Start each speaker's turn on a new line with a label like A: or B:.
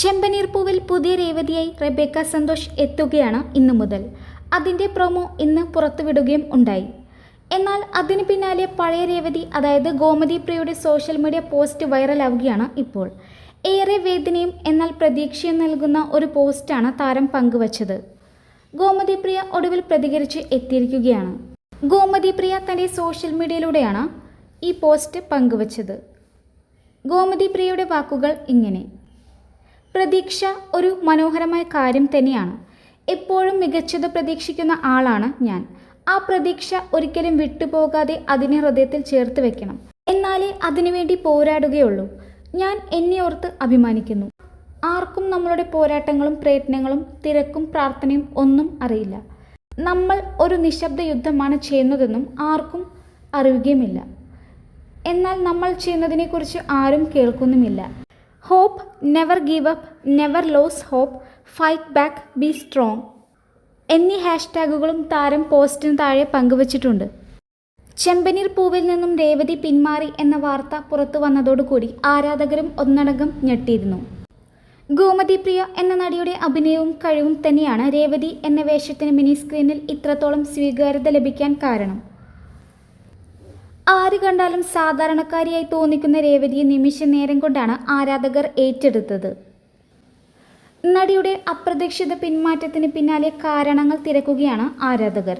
A: ചെമ്പനീർ പൂവിൽ പുതിയ രേവതിയായി റെബേക്ക സന്തോഷ് എത്തുകയാണ് ഇന്നു മുതൽ. അതിന്റെ പ്രൊമോ ഇന്ന് പുറത്തുവിടുകയും ഉണ്ടായി. എന്നാൽ അതിന് പിന്നാലെ പഴയ രേവതി അതായത് ഗോമതി പ്രിയയുടെ സോഷ്യൽ മീഡിയ പോസ്റ്റ് വൈറലാവുകയാണ് ഇപ്പോൾ. ഏറെ വേദനയും എന്നാൽ പ്രതീക്ഷയും നൽകുന്ന ഒരു പോസ്റ്റാണ് താരം പങ്കുവച്ചത്. ഗോമതി പ്രിയ ഒടുവിൽ പ്രതികരിച്ച് എത്തിയിരിക്കുകയാണ്. ഗോമതി പ്രിയ തന്റെ സോഷ്യൽ മീഡിയയിലൂടെയാണ് ഈ പോസ്റ്റ് പങ്കുവച്ചത്. ഗോമതി പ്രിയയുടെ വാക്കുകൾ ഇങ്ങനെ. പ്രതീക്ഷ ഒരു മനോഹരമായ കാര്യം തന്നെയാണ്. എപ്പോഴും മികച്ചത് പ്രതീക്ഷിക്കുന്ന ആളാണ് ഞാൻ. ആ പ്രതീക്ഷ ഒരിക്കലും വിട്ടുപോകാതെ അതിനെ ഹൃദയത്തിൽ ചേർത്ത് വെക്കണം. എന്നാലേ അതിനുവേണ്ടി പോരാടുകയുള്ളൂ. ഞാൻ എന്നെ ഓർത്ത് അഭിമാനിക്കുന്നു. ആർക്കും നമ്മളുടെ പോരാട്ടങ്ങളും പ്രയത്നങ്ങളും തിരക്കും പ്രാർത്ഥനയും ഒന്നും അറിയില്ല. നമ്മൾ ഒരു നിശബ്ദ യുദ്ധമാണ് ചെയ്യുന്നതെന്നും ആർക്കും അറിയുകയുമില്ല. എന്നാൽ നമ്മൾ ചെയ്യുന്നതിനെക്കുറിച്ച് ആരും കേൾക്കുന്നുമില്ല. Hope never give up never lose hope fight back be strong എന്നീ ഹാഷ്ടാഗുകളും താരം പോസ്റ്റിന് താഴെ പങ്കുവച്ചിട്ടുണ്ട്. ചെമ്പനീർ പൂവിൽ നിന്നും രേവതി പിന്മാറി എന്ന വാർത്ത പുറത്തു വന്നതോടുകൂടി ആരാധകരും ഒന്നടങ്കം ഞെട്ടിയിരുന്നു. ഗോമതി പ്രിയ എന്ന നടിയുടെ അഭിനയവും കഴിവും തന്നെയാണ് രേവതി എന്ന വേഷത്തിന് മിനി സ്ക്രീനിൽ ഇത്രത്തോളം സ്വീകാര്യത ലഭിക്കാൻ കാരണം. ആര് കണ്ടാലും സാധാരണക്കാരിയായി തോന്നിക്കുന്ന രേവതിയെ നിമിഷ നേരം കൊണ്ടാണ് ആരാധകർ ഏറ്റെടുത്തത്. നടിയുടെ അപ്രതീക്ഷിത പിന്മാറ്റത്തിന് പിന്നാലെ കാരണങ്ങൾ തിരക്കുകയാണ് ആരാധകർ.